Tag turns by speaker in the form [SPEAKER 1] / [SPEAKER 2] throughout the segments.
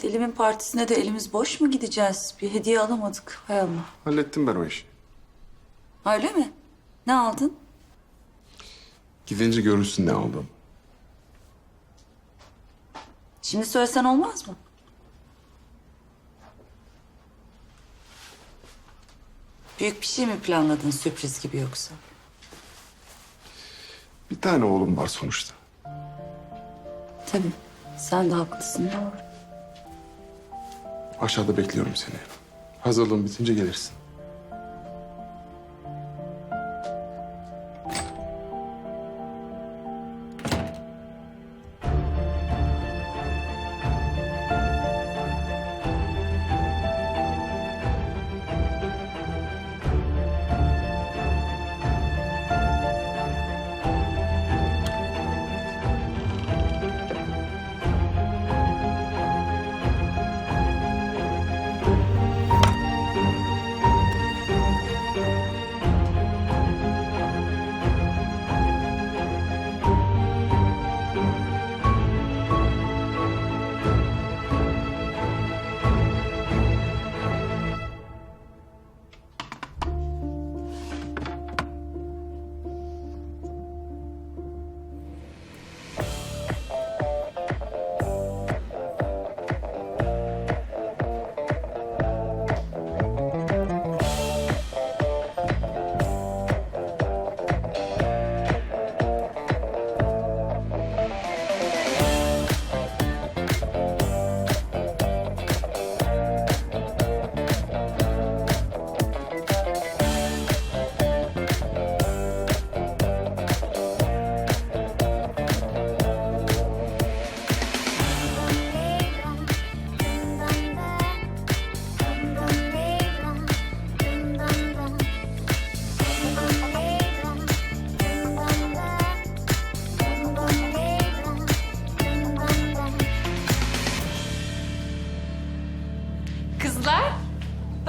[SPEAKER 1] Selim'in partisine de elimiz boş mu gideceğiz? Bir hediye alamadık. Hay Allah.
[SPEAKER 2] Hallettim ben o işi.
[SPEAKER 1] Öyle mi? Ne aldın?
[SPEAKER 2] Gidince görürsün ne aldım.
[SPEAKER 1] Şimdi söylesen olmaz mı? Büyük bir şey mi planladın sürpriz gibi yoksa?
[SPEAKER 2] Bir tane oğlum var sonuçta.
[SPEAKER 1] Tabii. Sen de haklısın doğru.
[SPEAKER 2] Aşağıda bekliyorum seni. Hazırlığın bitince gelirsin.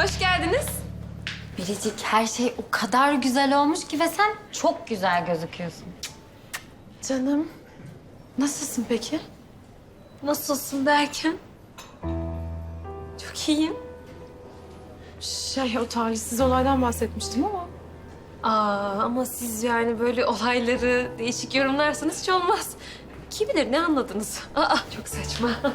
[SPEAKER 3] Hoş geldiniz.
[SPEAKER 4] Biricik her şey o kadar güzel olmuş ki ve sen çok güzel gözüküyorsun.
[SPEAKER 3] Canım, nasılsın peki? Nasılsın derken? Çok iyiyim.
[SPEAKER 5] Şey, o talihsiz olaydan bahsetmiştim ama...
[SPEAKER 3] Aa, ama siz yani böyle olayları değişik yorumlarsanız hiç olmaz. Kim bilir ne anladınız? Aa, çok saçma.